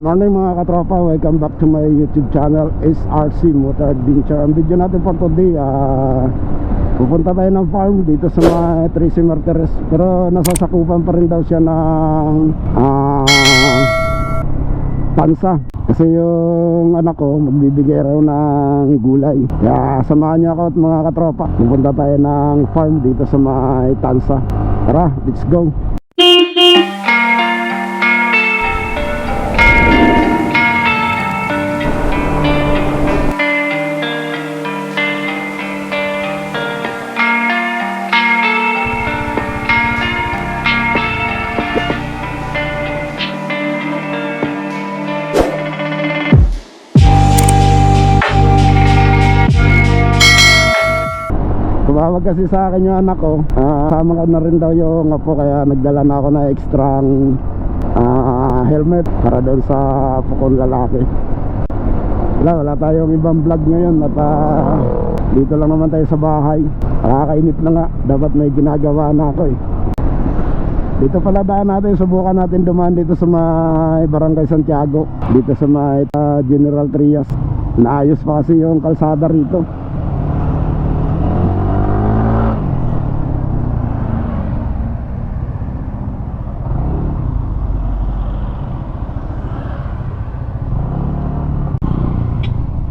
Morning mga katropa, welcome back to my YouTube channel SRC Motor Adventure Ang video natin for today, ah, pupunta tayo ng farm dito sa mga Tracy Martires. Pero nasasakupan pa rin daw siya ng ah, pansa. Kasi yung anak ko magbibigay raw ng gulay. Kaya samahan niyo ako at mga katropa Pupunta tayo ng farm dito sa mga tansa. Tara, let's go Tumawag kasi sa akin yung anak ko. Ah, Sama ko na rin daw yung apo Kaya nagdala na ako na extra helmet Para doon sa pukong lalaki. Wala, wala tayong ibang vlog ngayon At ah, dito lang naman tayo sa bahay. Nakakainip na nga. Dapat may ginagawa na ako eh. Dito pala daan natin, subukan natin dumaan dito sa may Barangay Santiago. Dito sa may ah, General Trias. Naayos pa kasi yung kalsada rito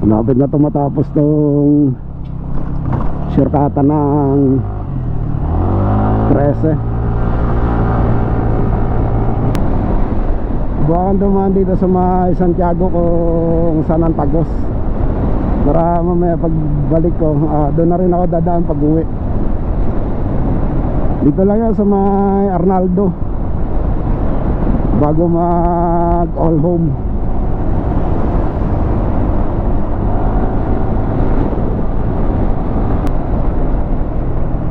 Malapit na tumatapos tong sirkata ng 13 Buwakan dumaan dito sa mga Santiago kung saan ang tagos. Para mamaya pagbalik ko ah, Doon na rin ako dadaan pag uwi. Dito lang yan sa may Arnaldo. Bago mag all home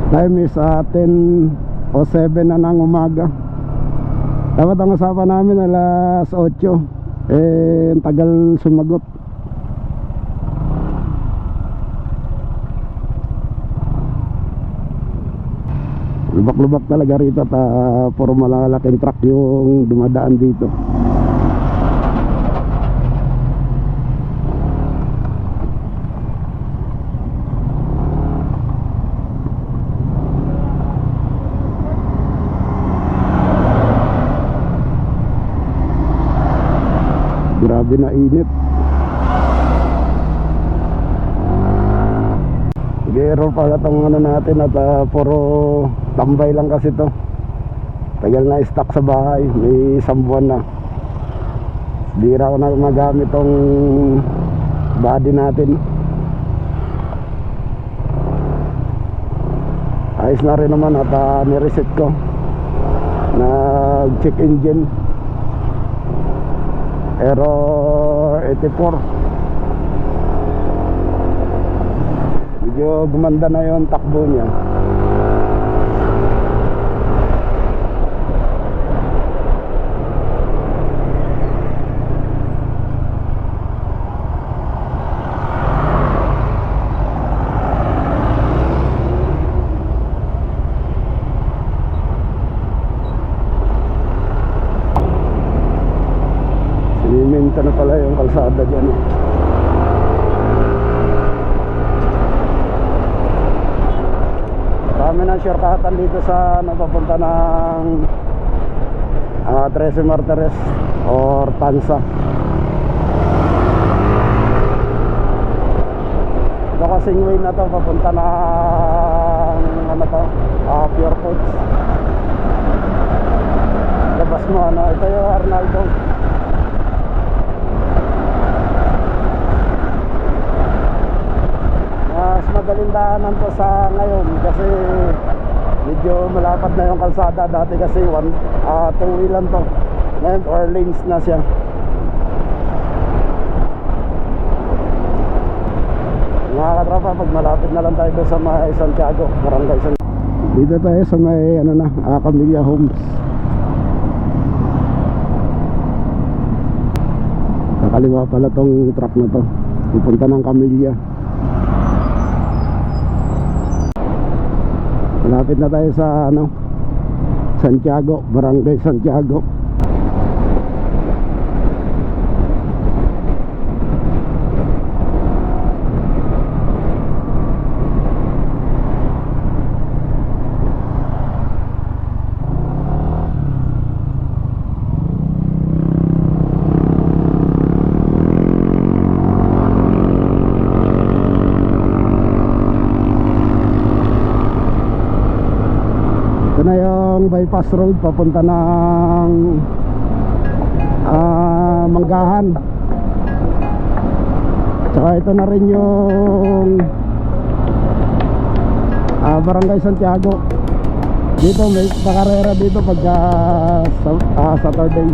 Time is uh, 10 o 7 na ng umaga. Dapat ang usapan namin alas 8 Eh, tagal sumagot. Lubak-lubak talaga rito at uh, puro malalaking truck yung dumadaan dito Grabe na init. Sige-error pala tong ano natin at ah, puro tambay lang kasi to. Tagal na stock sa bahay. May isang buwan na. Di raw na magamit tong body natin. Ayos na rin naman at uh, nireset ko. Nag-check engine Error 84 Medyo gumanda na yung takbo niya Siniminta na pala yung kalsada dyan eh. Marami ng shortcutan dito sa napapunta ng uh, Trece Martires or Tansa. Ito kasing way na to papunta ng ano to, uh, Pure Foods. Labas mo ano, ito yung Arnaldo. mas madaling daanan to sa ngayon kasi medyo malapad na yung kalsada. Dati kasi one, uh, two wheel lang to. Ngayon four lanes na siya. Mga katropa pag malapit na lang tayo sa may Santiago barangay San dito tayo sa may ano na uh, Camilla Homes. Kakaliwa pala tong truck na to. Pupunta ng Camilla Malapit na tayo sa ano Santiago, Barangay Santiago bypass road papunta ng ah, Manggahan. Tsaka ito na rin yung ah, Barangay Santiago. Dito may pakarera dito pagka ah, Saturday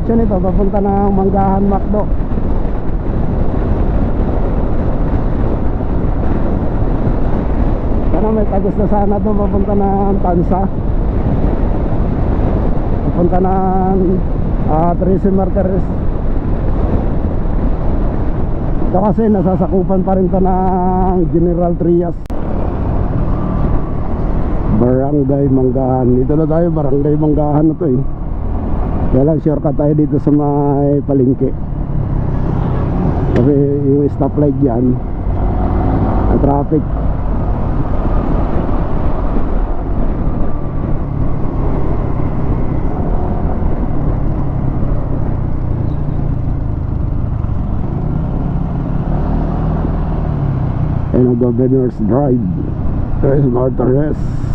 Ito diretsyo nito, papunta ng Manggahan Macdo. Sana may tagos na sana ito papunta ng Tansa. Papunta ng uh, Tracy Martires. Ito kasi nasasakupan pa rin ito ng General Trias. Barangay Manggahan. Dito na tayo, Barangay Manggahan na to eh. Lang shortcut tayo dito sa may palengke. Kasi yung stoplight dyan Ang traffic. And Governor's Drive. Tres Martires. papunta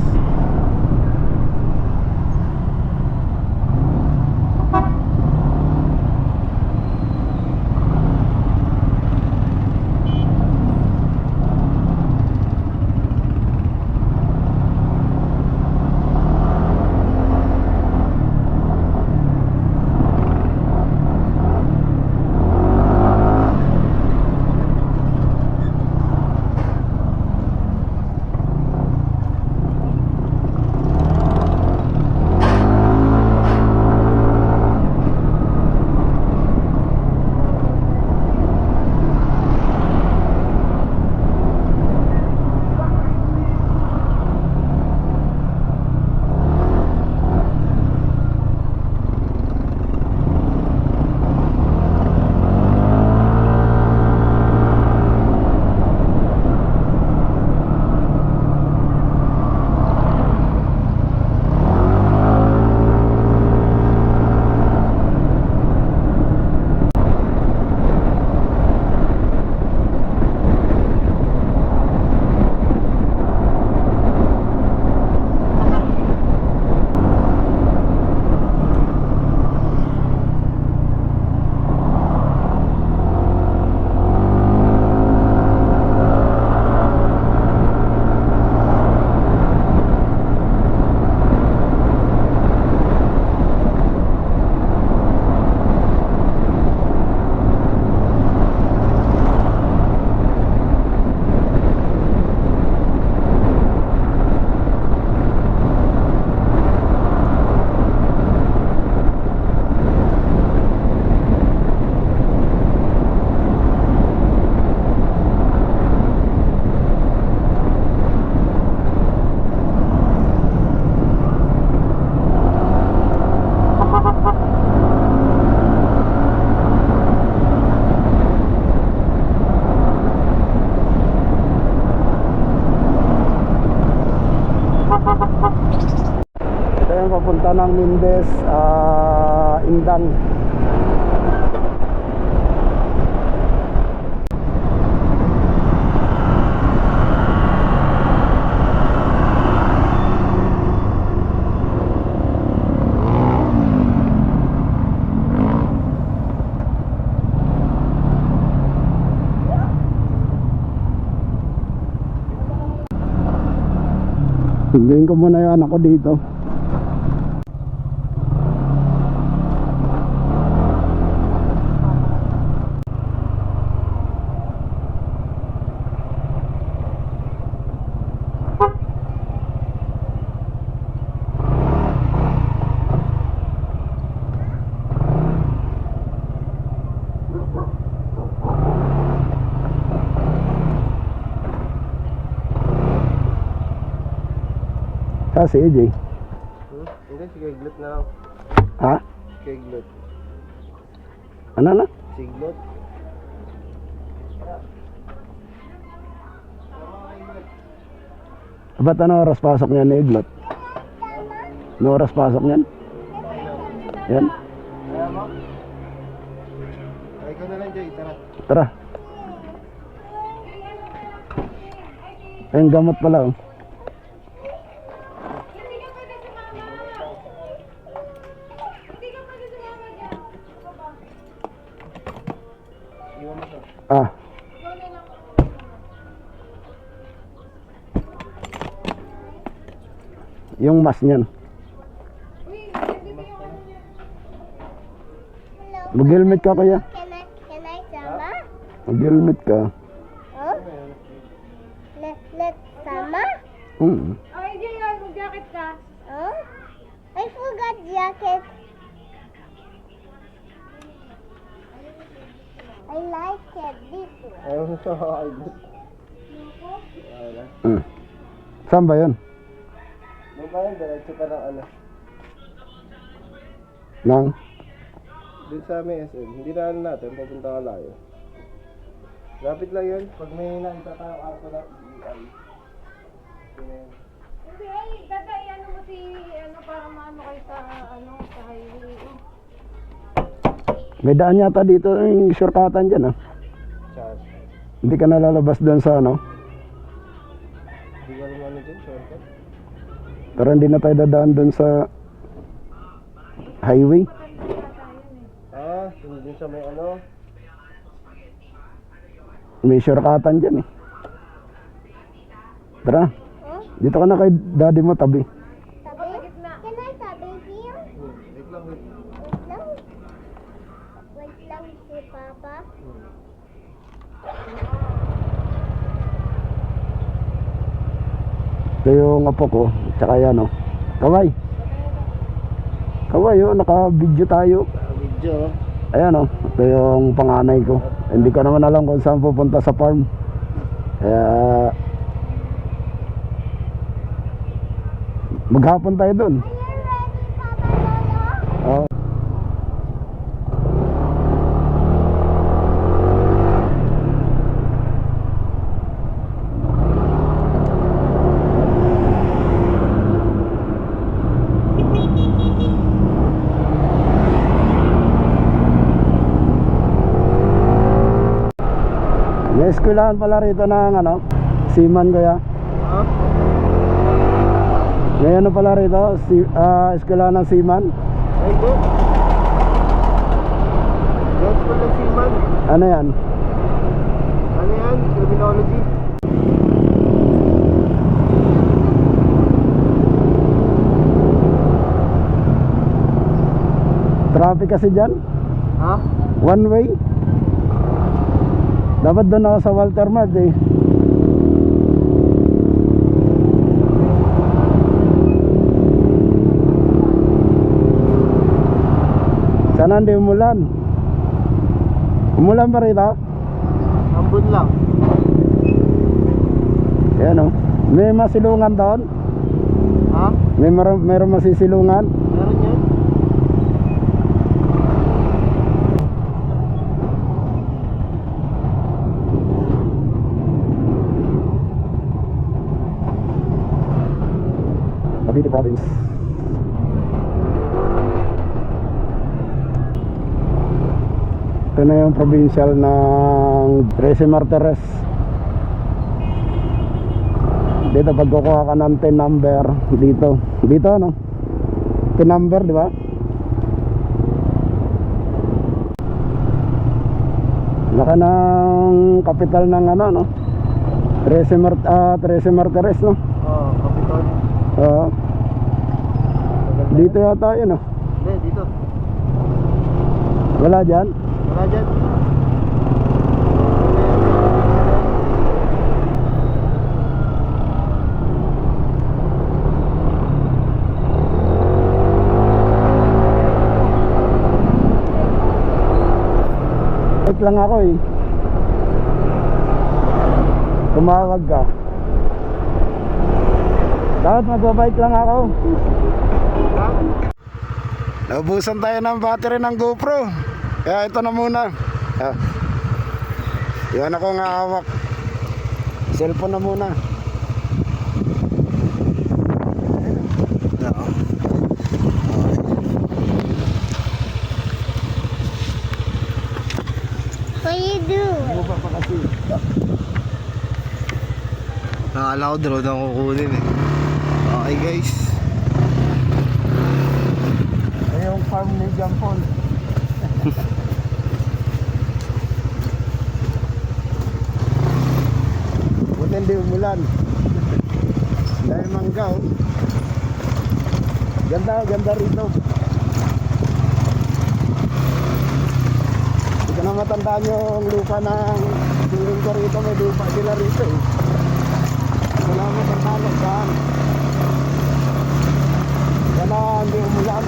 ng Mindes, ah, Indang. Sunduin ko muna yung anak ko dito. Ah, si AJ. Hmm? Hindi, si Keglet na lang. Ha? Keglet. Ano na? Siglot. Ba't ano oras pasok niyan ni Iglot? Ano oras pasok niyan? Yan. Ay, ikaw na lang, Jay. Tara. Tara. Ayun, gamot pala oh. Mas niyan. Mag-helmet ka kaya? Can I, can I sama? Mag-helmet ka. Huh? Let, let sama? Hmm. Ay, hindi yun. Mag-jacket ka. Huh? I forgot jacket. I like it. This one. Mo sa Keglet. Wala. Hmm. Saan ba yun? Doon ba yun? Diretso pa ng ano. Nang? Doon sa may SM. Hindi na ano natin. Papunta ka layo. Lapit lang yun. Pag may nakita tayo arko na na yun. Hindi, ay, daday, ano mo si, ano, para maano kayo sa, ano, sa highway. May daan yata dito yung shortcutan dyan ah. Hindi ka nalalabas doon sa ano. Hindi ko alam ano dyan. Shortcut. Pero hindi na tayo dadaan doon sa highway. Ah, hindi sa may ano. May shortcutan dyan eh. Tara. Huh? Dito ka na kay daddy mo tabi. Sabi? Can I sabi here? Hmm. Wait lang, wait. Wait lang. Wait lang si Papa. Ito yung apo ko. Tsaka yan oh. Kaway. Kaway oh. Naka-video tayo. Video. Ayan oh. Ito yung panganay ko. Hindi ko naman alam kung saan pupunta sa farm. Kaya... Maghapon tayo dun. Are you ready, Papa Lolo? Oh. May eskwelahan pala rito ng ano, Siman kuya. Ha? May ano pala rito, si, ah, eskwelahan ng Siman. Ay, go. That's pala si Man. Ano yan? Ano yan? Criminology. Traffic kasi dyan. Ha? One way. Dapat doon ako sa Walter Mart eh. Sana hindi umulan. Umulan ba rito? Ambon lang. Ayan o. May masilungan doon. Ha? May mar- meron masisilungan. Meron Ito na yung provincial ng Trece Martires. Dito pag kukuha ka ng 10 number dito. Dito ano? 10 number, di ba? Laka ng kapital ng ano, no? Trece Mart ah, Trece Martires, no? Oo, Kapitol. Oo. dito yata yun, no? Hindi, dito. Wala dyan? Wala dyan. Wait lang ako eh. Tumawag ka. Dapat magbabike lang ako. Naubusan tayo ng battery ng GoPro. Kaya ito na muna. Ah. Yan ako nga hawak. Cellphone na muna. What you do? Nakala ko drone ang kukunin eh. Okay guys. Ay, yung farm ni Jampon. Buti hindi umulan. Dahil mangga oh. Ganda, ganda rito. Hindi ko na matandaan yung lupa ng tuwing ko rito. May lupa sila rito eh. Na matandaan kung saan. Sana hindi umulan.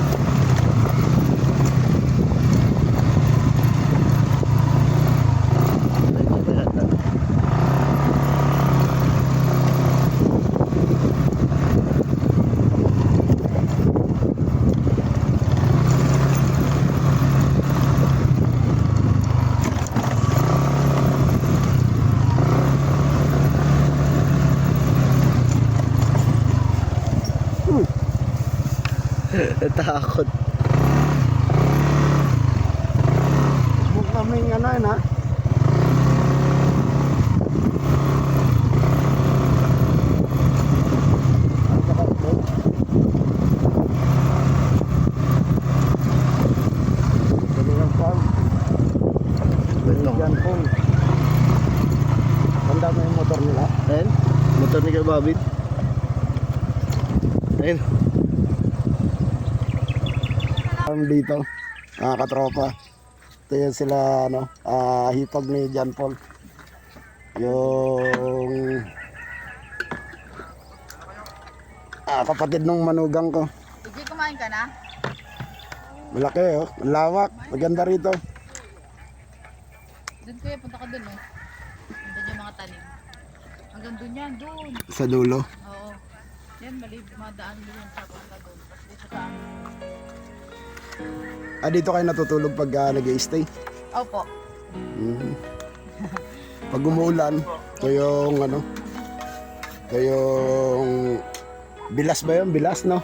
Natakot. Huwag kaming ano yun ha. Ito yung farm. Ito. Yan po. Tanda mo yung motor nila. Ayun. Motor ni Kababit. Ayun. Farm dito. Mga katropa. Ito yung sila ano, ah, hipag ni John Paul. Yung ah, kapatid nung manugang ko. Hindi kumain ka na? Malaki oh, malawak, maganda rito. Doon kuya, punta ka doon oh. Doon yung mga tanim. Hanggang doon yan, doon. Sa dulo. Oo. Yan, mali, madaan doon yung sa punta doon. Tapos dito sa amin. Ah, dito kayo natutulog pag uh, nag-stay. Opo. Mhm. Pag umuulan, ito yung ano, ito yung bilas ba yun? Bilas, no?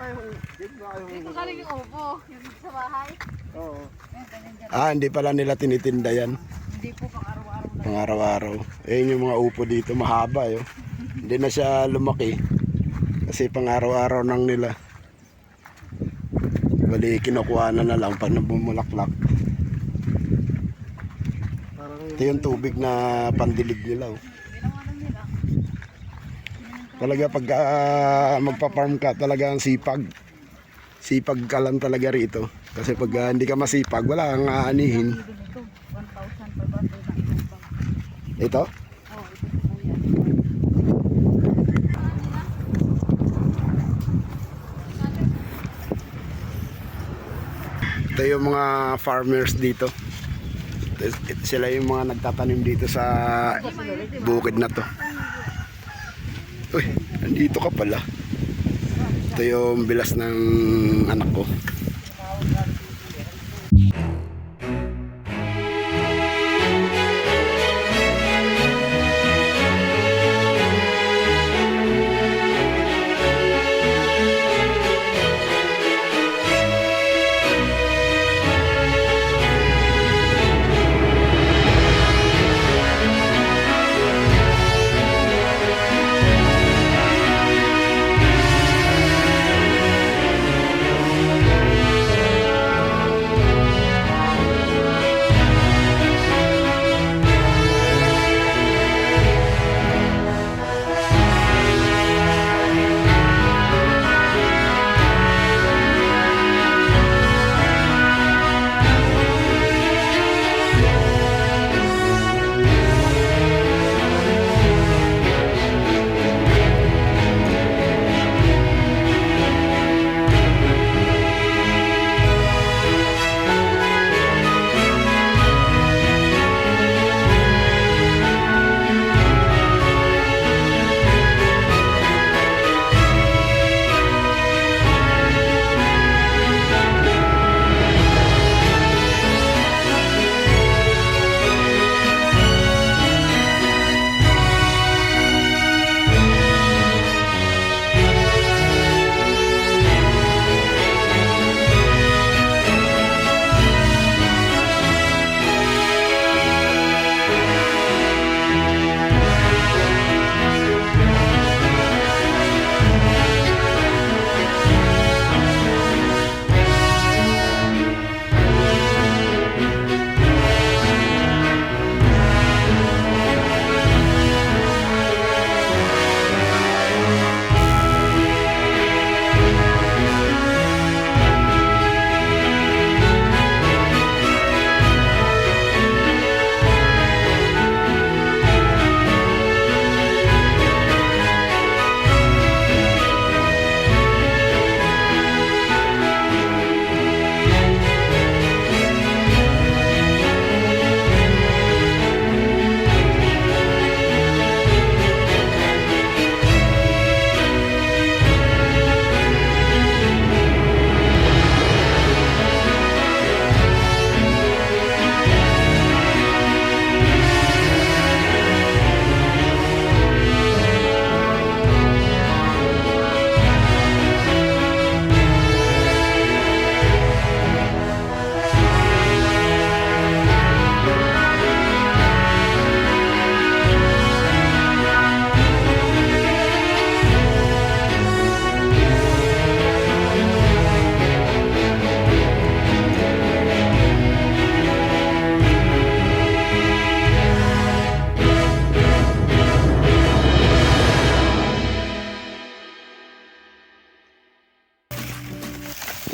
Tayo, dito na kayo. Dito ka rin yung sa bahay. Oo. Ah, hindi pala nila tinitinda yan. Hindi po pang araw-araw. Pang araw-araw. Ayun yung mga upo dito, mahaba yun. Hindi na siya lumaki. Kasi pang araw-araw nang nila. Bali, kinukuha na na lang pag nabumulaklak. Ito yung tubig na pandilig nila. Oh. Talaga pag ah, magpa-farm ka, talaga ang sipag. Sipag ka lang talaga rito. Kasi pag ah, hindi ka masipag, wala kang aanihin. Ito, 1,000 per bundle na isang bag. Ito? Yung mga farmers dito. Ito- ito Sila yung mga nagtatanim dito sa bukid na to. Uy, nandito ka pala. Ito yung bilas ng anak ko.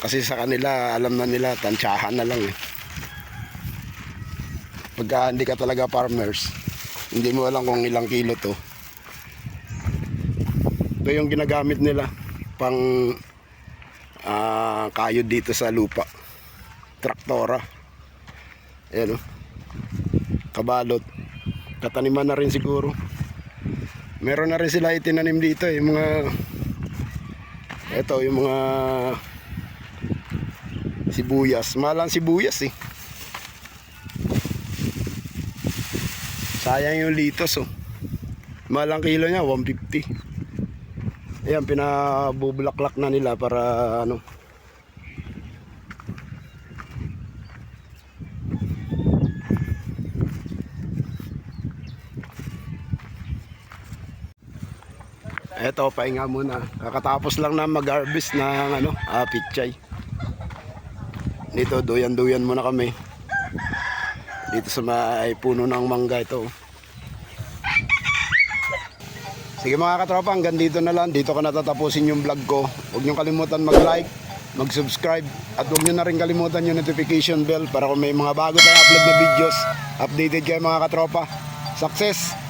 Kasi sa kanila, alam na nila, tansyahan na lang eh. Pagka hindi ka talaga farmers, hindi mo alam kung ilang kilo to. Ito yung ginagamit nila pang ah, kayod dito sa lupa. Traktora. Ayan o. Kabalot. Kataniman na rin siguro. Meron na rin sila itinanim dito eh. Mga ito yung mga sibuyas. Mahal ang sibuyas eh. Sayang yung litos oh. Mahal ang kilo niya, 150. Ayan, pinabubulaklak na nila para ano. Eto, pahinga muna. Kakatapos lang na mag-harvest ng ano, ah, pichay. Dito, duyan-duyan muna kami. Dito sa may puno ng mangga ito. Sige mga katropa, hanggang dito na lang. Dito ko natatapusin yung vlog ko. Huwag niyong kalimutan mag-like, mag-subscribe, at huwag niyo na rin kalimutan yung notification bell para kung may mga bago tayong upload na videos, updated kayo mga katropa. Success!